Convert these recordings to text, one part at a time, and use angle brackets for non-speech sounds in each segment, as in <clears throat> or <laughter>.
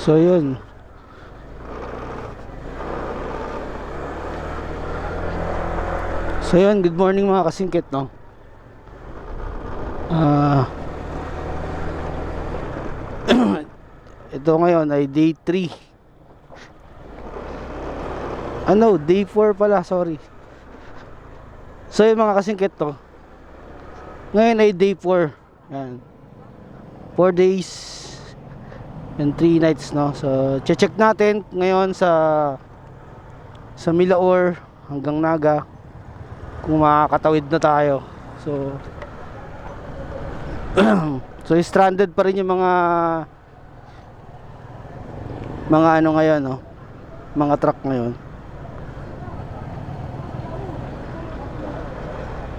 So yun. So yun, good morning mga kasingkit, no? Ah. <clears throat> Ito ngayon ay day 3 Ano, day 4 pala, sorry. So yun mga kasingkit to Ngayon ay day 4 Yan. 4 days and 3 nights no? So check natin ngayon sa Sa Milaor hanggang Naga Kung makakatawid na tayo. So <clears throat> So stranded pa rin yung mga mga ano ngayon no? Mga truck ngayon.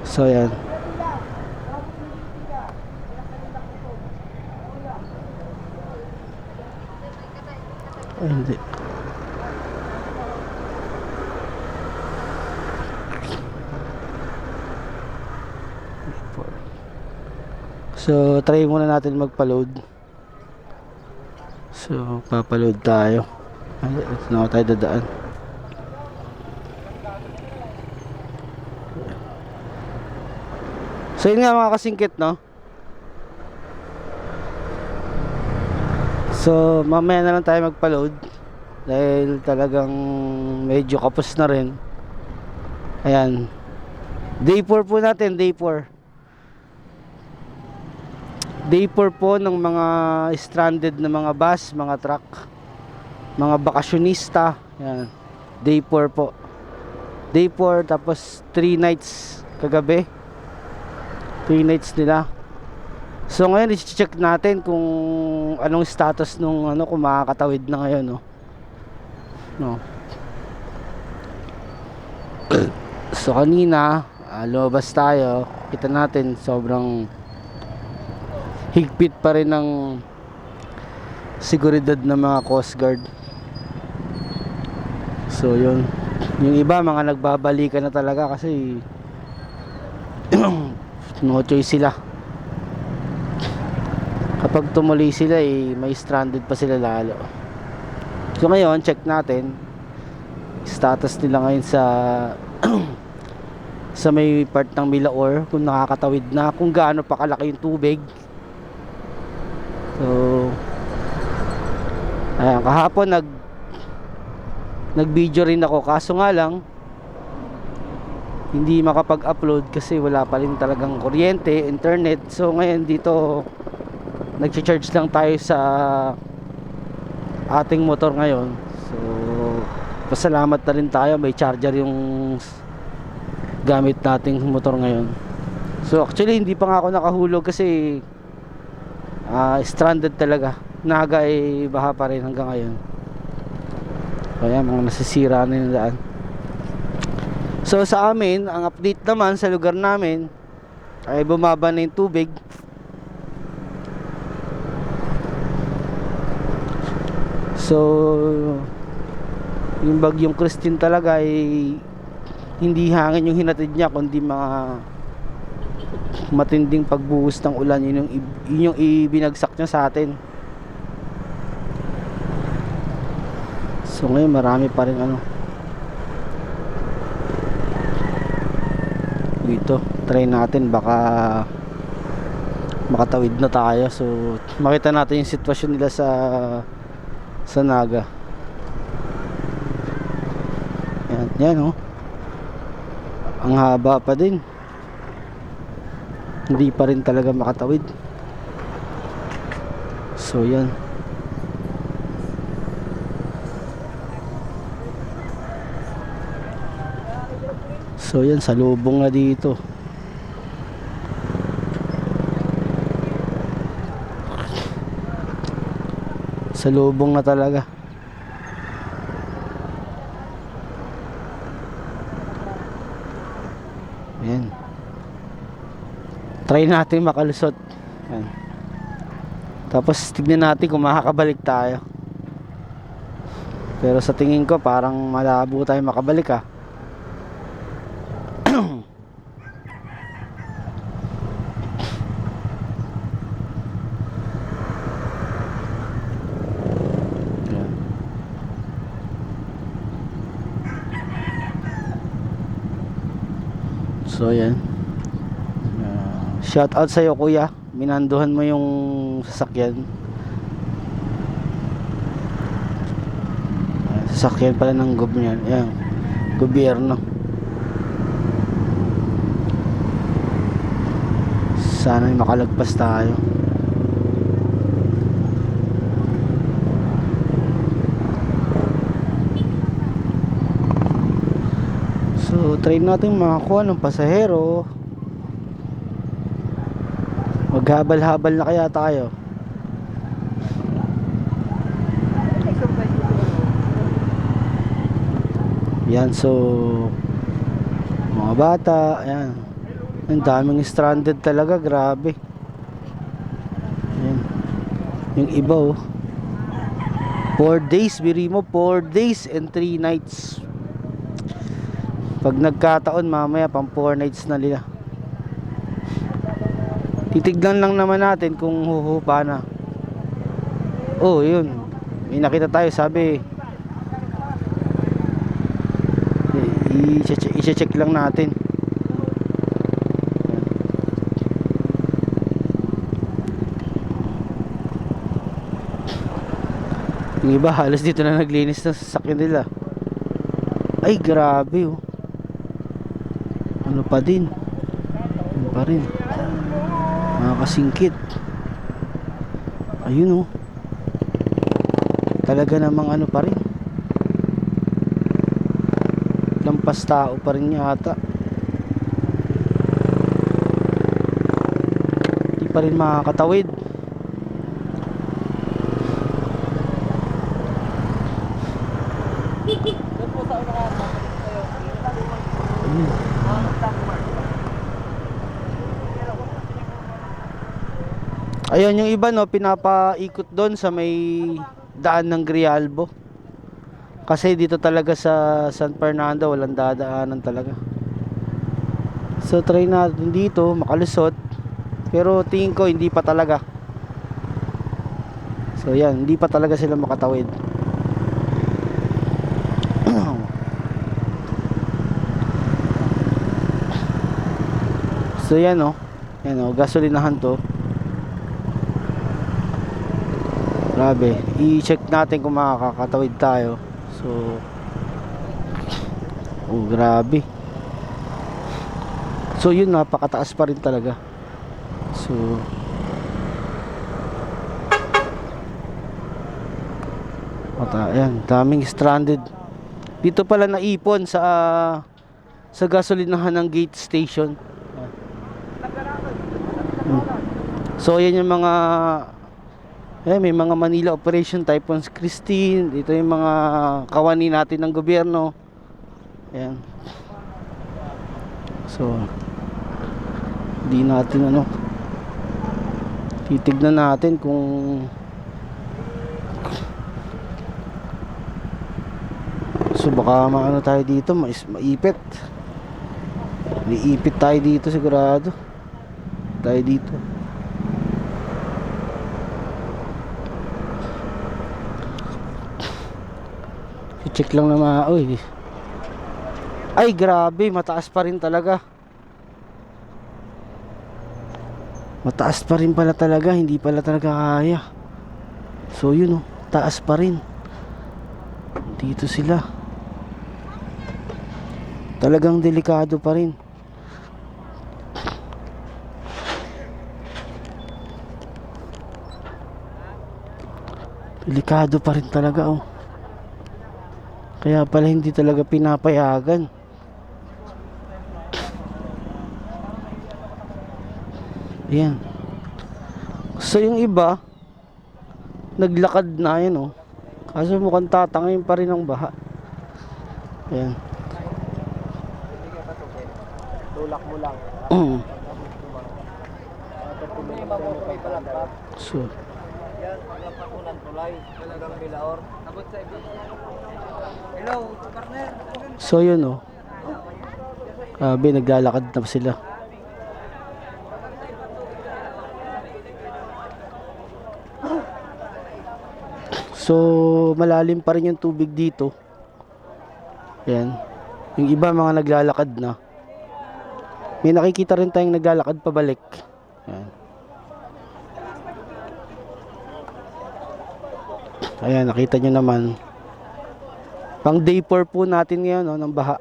So yan Ay, hindi So, try muna natin magpa-load. So, papaload tayo. Ay, ito na tayo dadaan. So, yun nga mga kasingkit, no? So, mamaya na lang tayo magpa-load. Dahil talagang medyo kapos na rin. Ayan. Day 4 po natin, day 4 day 4 po ng mga stranded na mga bus, mga truck, mga bakasyonista. Yan. Day 4 po. Day 4 tapos 3 nights kagabi. 3 nights nila. So ngayon i-check natin kung anong status nung ano kung makakatawid na ngayon no. No. <coughs> so kanina uh, lumabas tayo, kita natin sobrang higpit pa rin ng seguridad ng mga coast guard so yun yung iba mga nagbabalikan na talaga kasi <clears throat> no choice sila kapag tumuloy sila eh may stranded pa sila lalo. So ngayon check natin. Status nila ngayon sa <clears throat> sa may part ng Milaor kung nakakatawid na kung gaano pa kalaki yung tubig. So Ayan, kahapon nag nag-video rin ako. Kaso nga lang hindi makapag-upload kasi wala pa rin talagang kuryente, internet. So ngayon dito nagcha-charge lang tayo sa ating motor ngayon. So pasalamat na rin tayo. May charger yung gamit nating motor ngayon. So actually hindi pa nga ako nakahulog kasi uh, stranded talaga. Naga ay baha pa rin hanggang ngayon. Kaya mga nasisira na yung daan. So sa amin ang update naman sa lugar namin ay bumaba na yung tubig so yung bagyong Christine talaga ay hindi hangin yung hinatid niya kundi mga matinding pagbuhos ng ulan. Yun yung, yun yung ibinagsak niya sa atin. So ngayon marami pa rin ano. Dito try natin. Baka makatawid na tayo. So makita natin yung sitwasyon nila sa sa Naga. Yan, yan oh. Ang haba pa din. Hindi pa rin talaga makatawid. So yan. So yan salubong na dito salubong na talaga. Yan try natin makalusot. Yan. tapos tignan natin kung makakabalik tayo. Pero sa tingin ko parang malabo tayo makabalik ah So yan. Ah, shout out sa iyo kuya. Minanduhan mo yung sasakyan. Ah, Sasakyan pala ng gobyerno. Yan. Gobyerno. Sana makalagpas tayo. So, try natin makakuha ng pasahero. Maghabal-habal na kaya tayo. Yan, so mga bata, yan. Ang daming stranded talaga, grabe. Yan. Yung iba oh. 4 days, biri mo, 4 days and 3 nights. Pag nagkataon mamaya pang 4 nights na nila. Titignan lang naman natin kung huhupa na. Oh, yun. May nakita tayo, sabi. I-check lang natin. Yung iba halos dito na naglinis ng sasakyan nila. Ay, grabe oh. Ano pa din? Ano pa rin? Nakakasingkit. Ayun oh. Talaga namang ano pa rin. Lampas tao pa rin yata. Hindi pa rin makakatawid. Ayun yung iba no, pinapaikot doon sa may daan ng Grialbo. Kasi dito talaga sa San Fernando walang dadaanan talaga. So try natin dito makalusot. Pero tingin ko hindi pa talaga. So yan, hindi pa talaga sila makatawid. <clears throat> so yan oh. Yan oh, gasolinahan to. Grabe. I-check natin kung makakatawid tayo. So Oh, grabe. So yun napakataas pa rin talaga. So Mata, ayan, daming stranded. Dito pala naipon sa sa gasolinahan ng gate station. Hmm. So yan yung mga eh, may mga Manila Operation Typhoon Christine. Dito yung mga kawani natin ng gobyerno. Ayan. So, di natin ano. Titignan natin kung So baka maano tayo dito, mais maipit. Liipit tayo dito sigurado. Tayo dito. I-check lang na mga, uy. Ay, grabe, mataas pa rin talaga. Mataas pa rin pala talaga, hindi pala talaga kaya. So yun oh, taas pa rin. Dito sila. Talagang delikado pa rin. Delikado pa rin talaga oh. Kaya pala hindi talaga pinapayagan. Ayan. So yung iba, naglakad na yan oh. Kaso mukhang tatangayin pa rin ang baha. Ayan. Tulak mo lang. so, Yan, paglapak mo ng tulay. Talagang bilaor. Abot sa iba. Hello, partner. so yun oh. Sabi, naglalakad na sila. So, malalim pa rin yung tubig dito. Ayan. Yung iba mga naglalakad na. May nakikita rin tayong naglalakad pabalik. Ayan, nakita nyo naman. Pang day 4 po natin ngayon, no, ng baha.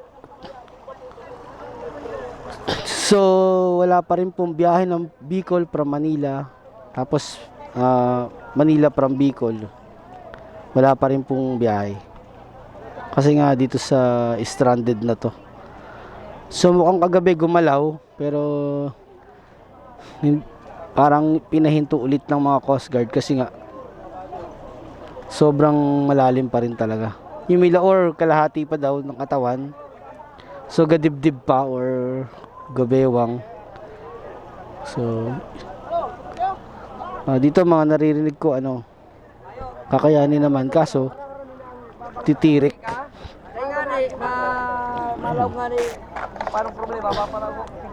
So, wala pa rin pong biyahe ng Bicol from Manila. Tapos, ah, Manila from Bicol. Wala pa rin pong biyahe. Kasi nga dito sa stranded na to. So mukhang kagabi gumalaw pero parang pinahinto ulit ng mga Coast Guard kasi nga sobrang malalim pa rin talaga. Yung mila or kalahati pa daw ng katawan. So gadibdib pa or gabewang. So ah, dito mga naririnig ko ano kakayanin naman kaso titirik.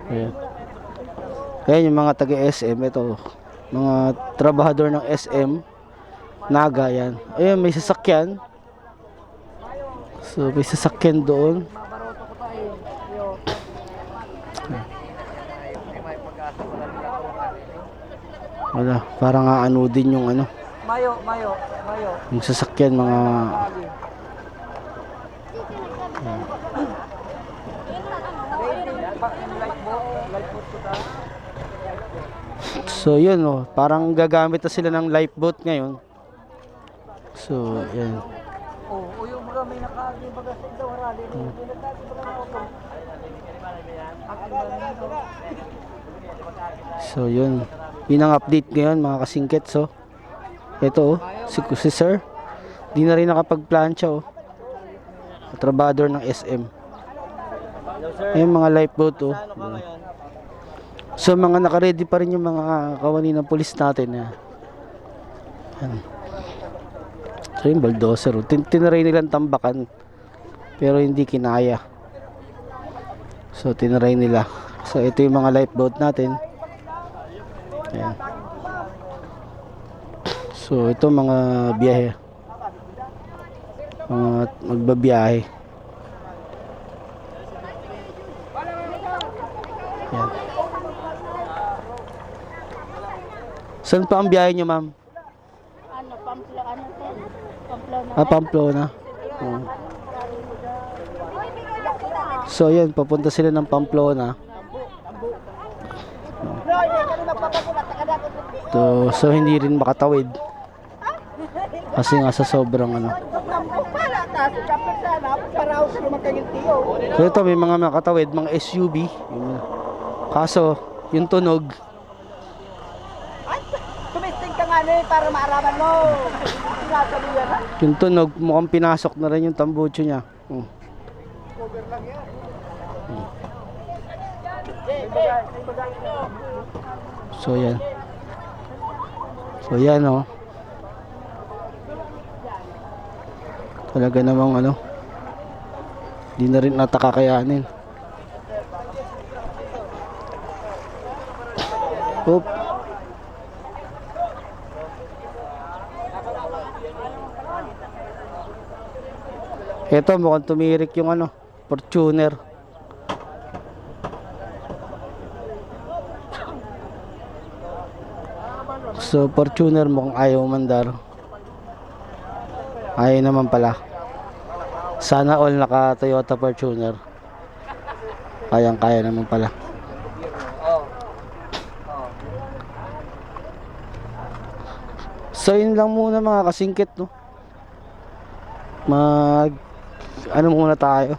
Ayan. Ayan yung mga taga SM ito. Mga trabahador ng SM. Naga yan. Ayan may sasakyan. So may sasakyan doon. Wala. Parang ano din yung ano. Mayo, mayo, mayo. Yung sasakyan mga. So yun oh, parang gagamit na sila ng lifeboat ngayon. So yan. Oh, oh, yung mga may nakagi baga sa daw harali. Yung pinatagi ba lang ako? Akin ba lang ito? So yun. Yun ang update ngayon mga kasingket. So ito oh, si, si sir. Di na rin nakapagplancha oh. Trabador ng SM. Ayun mga lifeboat oh. So mga naka-ready pa rin yung mga kawani ng pulis natin na. Yan. So yung bulldozer oh. Tin tinaray nilang tambakan. Pero hindi kinaya. So tinaray nila. So ito yung mga lifeboat natin. Ayan. So ito mga biyahe. Mga magbabiyahe. Ayan. Saan pa ang biyahe nyo, ma'am? Ano, pamplo, ano to? Pamplo na. Ah, Pamplona. Oo. So, yan, papunta sila ng Pamplona. So, so hindi rin makatawid. Kasi nga sa sobrang ano. So ito may mga makatawid, mga SUV. Yun. Kaso, yung tunog, Tumisting ka nga ni para maaraman mo. Sinasabi yan ha? mukhang pinasok na rin yung tambucho niya. Oh. So yan. So yan oh. Talaga namang ano. Di na rin natakakayanin. Oop. Ito mukhang tumirik yung ano, Fortuner. So Fortuner mukhang ayaw mandar. Ayaw naman pala. Sana all naka Toyota Fortuner. Kayang kaya naman pala. So yun lang muna mga kasingkit no. Mag ano muna tayo.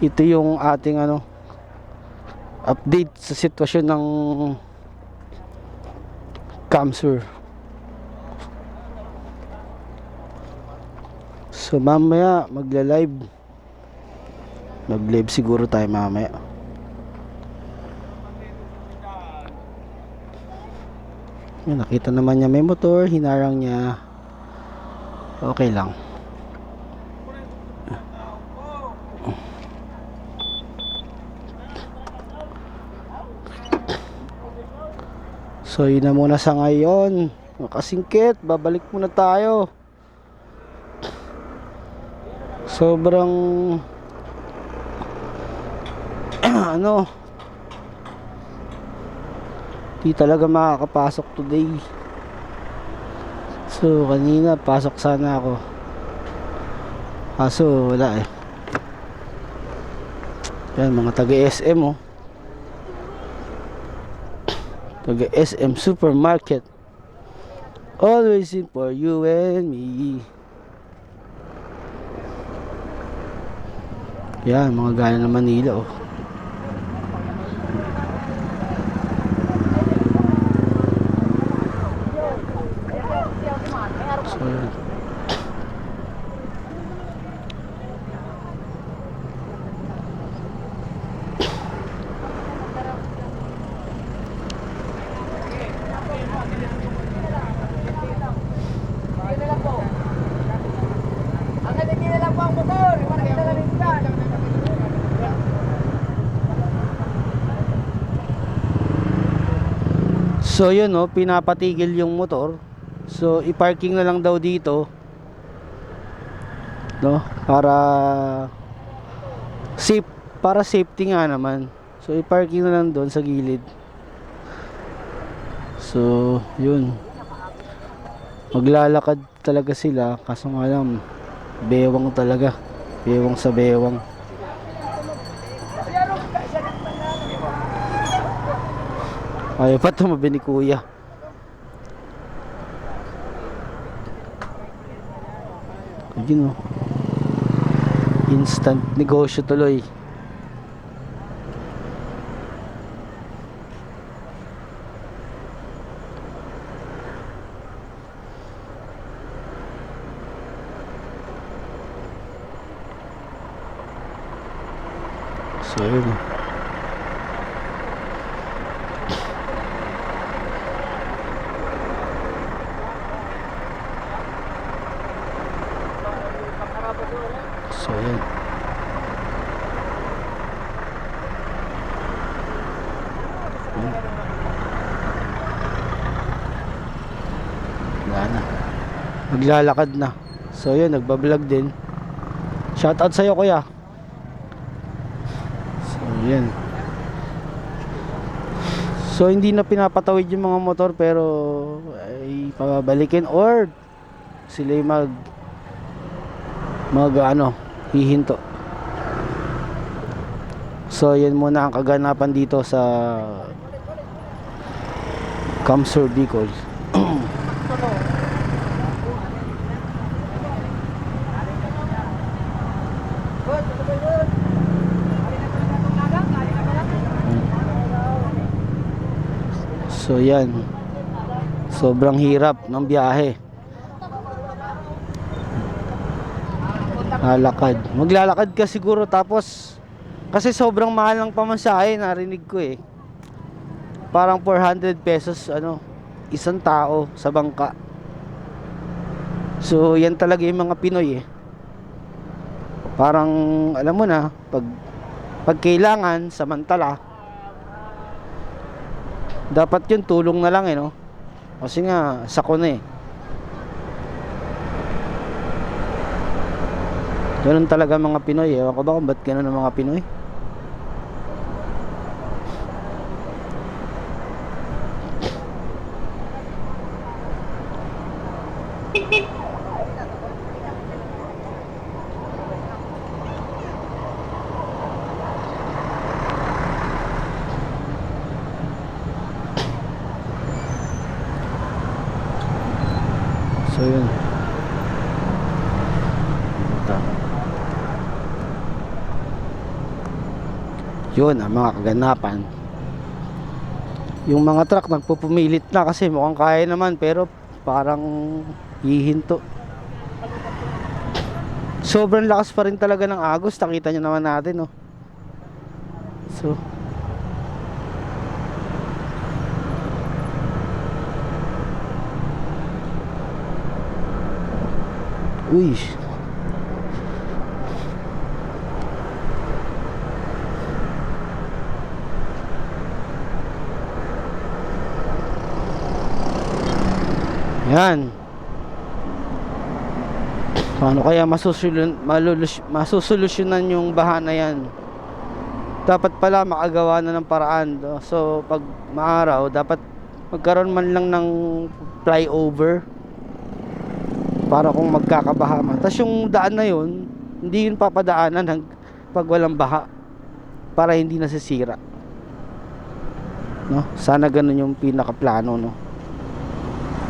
Ito yung ating ano update sa sitwasyon ng Camsur. So mamaya magla-live. Mag-live siguro tayo mamaya. Yun, nakita naman niya may motor, hinarang niya. Okay lang. So yun na muna sa ngayon. Mga Kasingkit, babalik muna tayo. sobrang <clears throat> ano di talaga makakapasok today. So kanina pasok sana ako. Kaso wala eh. Yan mga taga SM oh. Taga SM supermarket. Always in for you and me. Yan mga gaya ng Manila oh So, yan. Ang natigil na lang po ang motor. Ipakita na rin dyan. So yun no, pinapatigil yung motor. So i-parking na lang daw dito. No, para safe para safety nga naman. So i-parking na lang doon sa gilid. So, yun. Maglalakad talaga sila kaso nga lang bewang talaga. Bewang sa bewang. Ayaw pa tumabi ni kuya. Ayun oh. Instant negosyo tuloy. So yun oh. So yun. Yun. Wala na. Maglalakad na. So yun, nagbablog din. Shoutout sa'yo kuya. So yun. So hindi na pinapatawid yung mga motor pero ay pababalikin or sila mag mag ano, hihinto. So yan muna ang kaganapan dito sa Kamsur Bicol. So yan. Sobrang hirap ng biyahe. Lalakad. Maglalakad ka siguro tapos kasi sobrang mahal ng pamasahe, narinig ko eh. Parang 400 pesos ano, isang tao sa bangka. So, yan talaga yung mga Pinoy eh. Parang alam mo na, pag pag kailangan samantala dapat yun tulong na lang eh no. Kasi nga sako na eh. Ganun talaga mga Pinoy. Ewan ko ba kung ba't ganun ang mga Pinoy? So yun. Tama. Yun ang mga kaganapan. Yung mga truck nagpupumilit na kasi mukhang kaya naman pero parang hihinto. Sobrang lakas pa rin talaga ng agos. Nakita nyo naman natin, oh. So, Uy. Yan. Paano kaya masusulun, malulus, masusolusyonan yung baha na yan? Dapat pala makagawa na ng paraan. So, pag maaraw, dapat magkaroon man lang ng flyover para kung magkakabaha man. Tapos yung daan na yun, hindi yun papadaanan hang, pag walang baha para hindi nasisira. No? Sana ganun yung pinakaplano, no?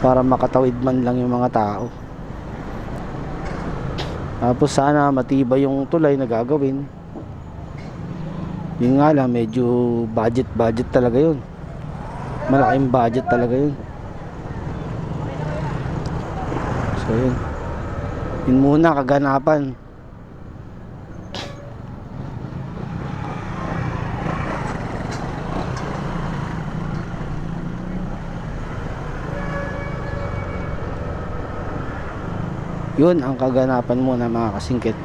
Para makatawid man lang yung mga tao. Tapos sana matibay yung tulay na gagawin. Yun nga lang, medyo budget budget talaga yun. Malaking budget talaga yun. So yun. Yun muna kaganapan. Yun ang kaganapan muna mga kasingkit.